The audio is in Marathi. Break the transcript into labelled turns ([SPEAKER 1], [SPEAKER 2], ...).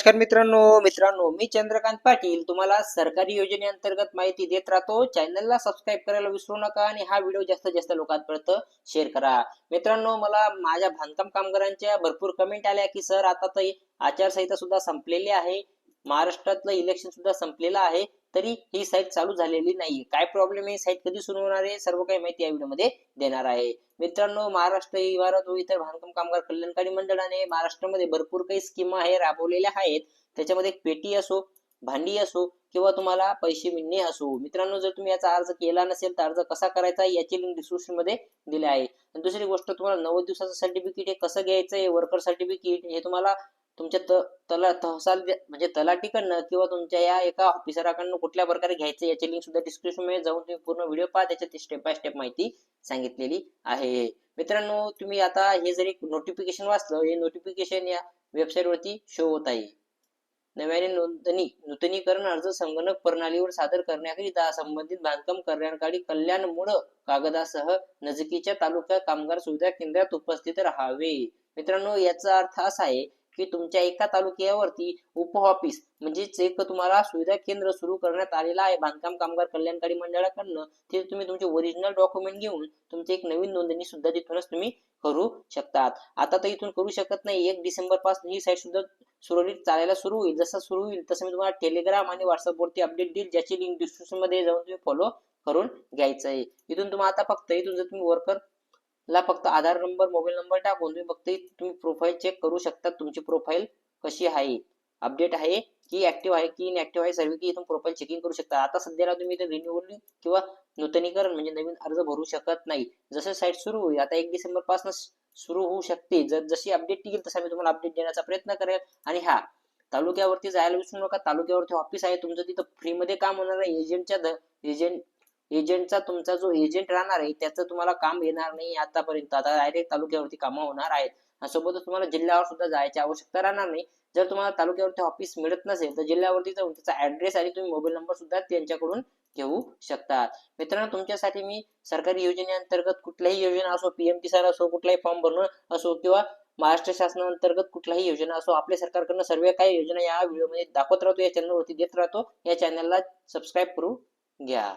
[SPEAKER 1] नमस्कार मित्रांनो मित्रांनो मी चंद्रकांत पाटील. तुम्हाला सरकारी योजनेअंतर्गत माहिती देत राहतो. चॅनलला सबस्क्राईब करायला विसरू नका आणि हा व्हिडिओ जास्तीत जास्त लोकांपर्यंत शेअर करा. मित्रांनो मला माझ्या बांधकाम कामगारांच्या भरपूर कमेंट आल्या की सर आता तर आचारसंहिता सुद्धा संपलेली आहे. महाराष्ट्रातलं इलेक्शन सुद्धा संपलेलं आहे. तरी ही साईट चालू झालेली नाही काय प्रॉब्लेम आहे? साईट कधी सुरू होणार आहे? सर्व काही माहिती या व्हिडिओमध्ये देणार आहे. मित्रांनो महाराष्ट्र इमारत व इतर बांधकाम कामगार कल्याणकारी मंडळाने महाराष्ट्रामध्ये भरपूर काही स्कीमा आहे राबवलेल्या आहेत. त्याच्यामध्ये पेटी असो भांडी असो किंवा तुम्हाला पैसे मिळणे असो. मित्रांनो जर तुम्ही याचा अर्ज केला नसेल तर अर्ज कसा करायचा याची लिंक डिस्क्रिप्शनमध्ये दिली आहे. दुसरी गोष्ट तुम्हाला नव्वद दिवसाचं सर्टिफिकेट हे कसं घ्यायचं आहे वर्कर सर्टिफिकेट हे तुम्हाला तुमच्या त तला तहसाल म्हणजे तलाठीकडनं किंवा तुमच्या या एका ऑफिसराकडनं कुठल्या प्रकारे घ्यायचं याची लिंक सुद्धा डिस्क्रिप्शनमध्ये जाऊन तुम्ही पूर्ण व्हिडिओ पहा. त्याच्यात स्टेप बाय स्टेप माहिती सांगितलेली आहे. मित्रांनो तुम्ही आता हे जरी नोटिफिकेशन वाचलं हे नोटिफिकेशन या वेबसाईट वरती शो होत आहे. नव्याने नोंदणी नूतनीकरण अर्ज संगणक प्रणालीवर सादर करण्याकरिता संबंधित बांधकाम कल्याणकारी कल्याणमुळे कागदासह नजकीच्या तालुका कामगार सुविधा केंद्रात उपस्थित राहावे. मित्रांनो याचा अर्थ असा आहे की तुमच्या एका तालुक्यावरती उप ऑफिस म्हणजेच एक तुम्हाला सुविधा केंद्र सुरू करण्यात आलेलं आहे बांधकाम कामगार कल्याणकारी मंडळाकडनं ते तुम्ही तुमचे ओरिजिनल डॉक्युमेंट घेऊन तुमची एक नवीन नोंदणी सुद्धा तिथूनच तुम्ही करू शकतात. आता तर इथून करू शकत नाही. एक डिसेंबरपासून ही साईट सुद्धा सुरळीत चालायला सुरू होईल. जसं सुरू होईल तसं मी तुम्हाला टेलिग्राम आणि व्हॉट्सअप वरती अपडेट देईल ज्याची लिंक डिस्क्रिप्शनमध्ये जाऊन तुम्ही फॉलो करून घ्यायचं आहे. इथून तुम्हाला आता फक्त इथून जर तुम्ही वर्कर ला फक्त आधार नंबर मोबाईल नंबर टाकून तुम्ही फक्त तुम्ही प्रोफाईल चेक करू शकता तुमची प्रोफाईल कशी आहे. अपडेट आहे की ऍक्टिव्ह आहे की इनऍक्टिव्ह आहे सर्व की इथून प्रोफाईल चेकिंग करू शकता. आता सध्याला तुम्ही इथे रिन्युअल किंवा नूतनीकरण म्हणजे नवीन अर्ज भरू शकत नाही. जसं साईट सुरू होईल आता एक डिसेंबरपासून सुरू होऊ शकते. जर जशी अपडेट येईल तसा मी तुम्हाला अपडेट देण्याचा प्रयत्न करेल. आणि हा तालुक्यावरती जायला विसरू नका. तालुक्यावरती ऑफिस आहे तुमचं तिथं फ्रीमध्ये काम होणार आहे एजंटच्या एजंट एजंटचा तुमचा जो एजंट राहणार आहे त्याचं तुम्हाला काम येणार नाही आतापर्यंत. आता डायरेक्ट तालुक्यावरती कामं होणार आहेत. सोबतच तुम्हाला जिल्ह्यावर सुद्धा जायची आवश्यकता राहणार नाही. जर तुम्हाला तालुक्यावरती ऑफिस मिळत नसेल तर जिल्ह्यावरती जाऊन त्याचा ऍड्रेस आणि तुम्ही मोबाईल नंबर सुद्धा त्यांच्याकडून घेऊ शकतात. मित्रांनो तुमच्यासाठी मी सरकारी योजनेअंतर्गत कुठल्याही योजना असो पीएम किसान असो कुठलाही फॉर्म भरणं असो किंवा महाराष्ट्र शासनाअंतर्गत कुठल्याही योजना असो आपल्या सरकारकडनं सर्व काही योजना या व्हिडिओमध्ये दाखवत राहतो या चॅनलवरती देत राहतो. या चॅनलला सबस्क्राईब करून घ्या.